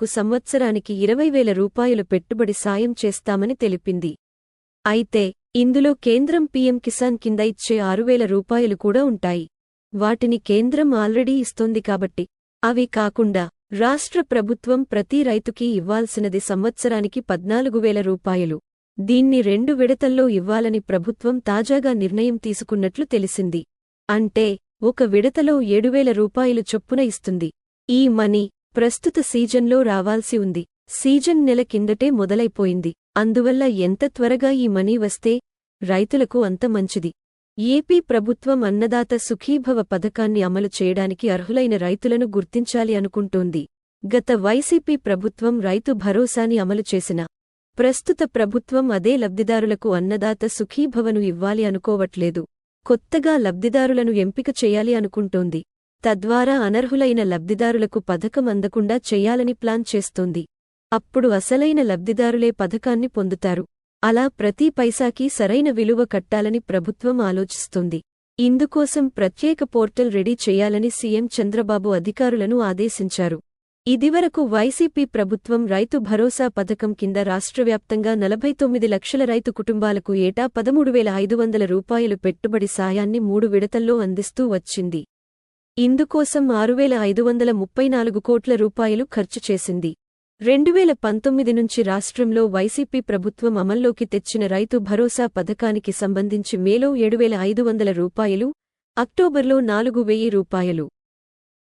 కు సంవత్సరానికి ఇరవై వేల రూపాయలు పెట్టుబడి సాయం చేస్తామని తెలిపింది. అయితే ఇందులో కేంద్రం పీఎం కిసాన్ కింద ఇచ్చే ఆరువేల రూపాయలు కూడా ఉంటాయి. వాటిని కేంద్రం ఆల్రెడీ ఇస్తోంది కాబట్టి అవి కాకుండా రాష్ట్ర ప్రభుత్వం ప్రతి రైతుకి ఇవ్వాల్సినది సంవత్సరానికి పద్నాలుగు వేల రూపాయలు. దీన్ని రెండు విడతల్లో ఇవ్వాలని ప్రభుత్వం తాజాగా నిర్ణయం తీసుకున్నట్లు తెలిసింది. అంటే ఒక విడతలో ఏడువేల రూపాయలు చొప్పున ఇస్తుంది. ఈ మనీ ప్రస్తుత సీజన్లో రావాల్సి ఉంది. సీజన్ నెల కిందటే మొదలైపోయింది. అందువల్ల ఎంత త్వరగా ఈ మనీ వస్తే రైతులకు అంత మంచిది. ఏపీ ప్రభుత్వం అన్నదాత సుఖీభవ పథకాన్ని అమలు చేయడానికి అర్హులైన రైతులను గుర్తించాలి అనుకుంటోంది. గత వైసీపీ ప్రభుత్వం రైతు భరోసాని అమలు చేసిన. ప్రస్తుత ప్రభుత్వం అదే లబ్ధిదారులకు అన్నదాత సుఖీభవను ఇవ్వాలి అనుకోవట్లేదు. కొత్తగా లబ్ధిదారులను ఎంపిక చేయాలి అనుకుంటోంది. తద్వారా అనర్హులైన లబ్ధిదారులకు పథకం అందకుండా చెయ్యాలని ప్లాన్ చేస్తోంది. అప్పుడు అసలైన లబ్ధిదారులే పథకాన్ని పొందుతారు. అలా ప్రతి పైసాకీ సరైన విలువ కట్టాలని ప్రభుత్వం ఆలోచిస్తోంది. ఇందుకోసం ప్రత్యేక పోర్టల్ రెడీ చేయాలని సీఎం చంద్రబాబు అధికారులను ఆదేశించారు. ఇదివరకు వైసీపీ ప్రభుత్వం రైతు భరోసా పథకం కింద రాష్ట్రవ్యాప్తంగా నలభై తొమ్మిది లక్షల రైతు కుటుంబాలకు ఏటా పదమూడు వేల ఐదు వందల రూపాయలు పెట్టుబడి సాయాన్ని మూడు విడతల్లో అందిస్తూ వచ్చింది. ఇందుకోసం ఆరువేల ఐదు వందల ముప్పై నాలుగు కోట్ల రూపాయలు ఖర్చు చేసింది. రెండువేల పంతొమ్మిది నుంచి రాష్ట్రంలో వైసీపీ ప్రభుత్వం అమల్లోకి తెచ్చిన రైతు భరోసా పథకానికి సంబంధించి మేలో ఏడువేల ఐదు వందల రూపాయలు అక్టోబర్లో నాలుగు వెయ్యి రూపాయలు.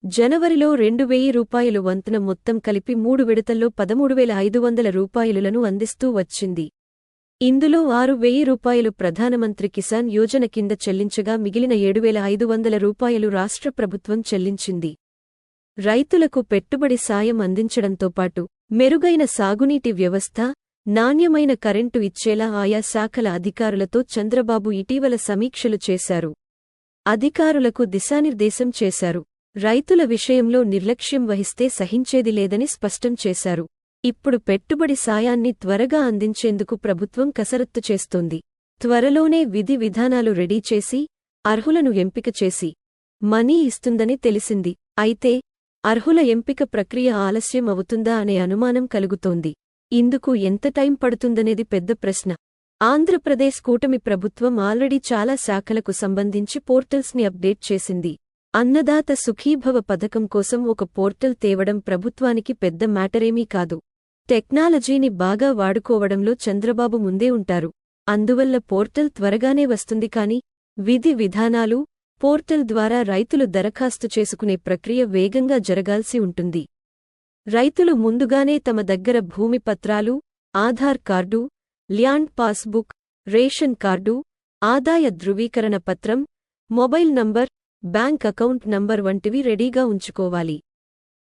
జనవరిలో రెండు వెయ్యి రూపాయలు వంతన మొత్తం కలిపి మూడు విడతల్లో పదమూడు వేల ఐదు వందల రూపాయలులను అందిస్తూ వచ్చింది. ఇందులో ఆరు వెయ్యి రూపాయలు ప్రధానమంత్రి కిసాన్ యోజన కింద చెల్లించగా మిగిలిన ఏడువేల ఐదు వందల రూపాయలు రాష్ట్ర ప్రభుత్వం చెల్లించింది. రైతులకు పెట్టుబడి సాయం అందించడంతో పాటు మెరుగైన సాగునీటి వ్యవస్థ నాణ్యమైన కరెంటు ఇచ్చేలా ఆయా శాఖల అధికారులతో చంద్రబాబు ఇటీవల సమీక్షలు చేశారు. అధికారులకు దిశానిర్దేశం చేశారు. రైతుల విషయంలో నిర్లక్ష్యం వహిస్తే సహించేది లేదని స్పష్టం చేశారు. ఇప్పుడు పెట్టుబడి సాయాన్ని త్వరగా అందించేందుకు ప్రభుత్వం కసరత్తు చేస్తోంది. త్వరలోనే విధి విధానాలు రెడీ చేసి అర్హులను ఎంపిక చేసి మనీ ఇస్తుందని తెలిసింది. అయితే అర్హుల ఎంపిక ప్రక్రియ ఆలస్యం అవుతుందా అనే అనుమానం కలుగుతోంది. ఇందుకు ఎంత టైం పడుతుందనేది పెద్ద ప్రశ్న. ఆంధ్రప్రదేశ్ కూటమి ప్రభుత్వం ఆల్రెడీ చాలా శాఖలకు సంబంధించి పోర్టల్స్ని అప్డేట్ చేసింది. అన్నదాత సుఖీభవ పథకం కోసం ఒక పోర్టల్ తేవడం ప్రభుత్వానికి పెద్ద మ్యాటరేమీ కాదు. టెక్నాలజీని బాగా వాడుకోవడంలో చంద్రబాబు ముందే ఉంటారు. అందువల్ల పోర్టల్ త్వరగానే వస్తుంది కాని విధి విధానాలు పోర్టల్ ద్వారా రైతులు దరఖాస్తు చేసుకునే ప్రక్రియ వేగంగా జరగాల్సి ఉంటుంది. రైతులు ముందుగానే తమ దగ్గర భూమి పత్రాలు Aadhaar card land passbook ration card ఆదాయ ధృవీకరణ పత్రం mobile number bank account number వంటివి రెడీగా ఉంచుకోవాలి.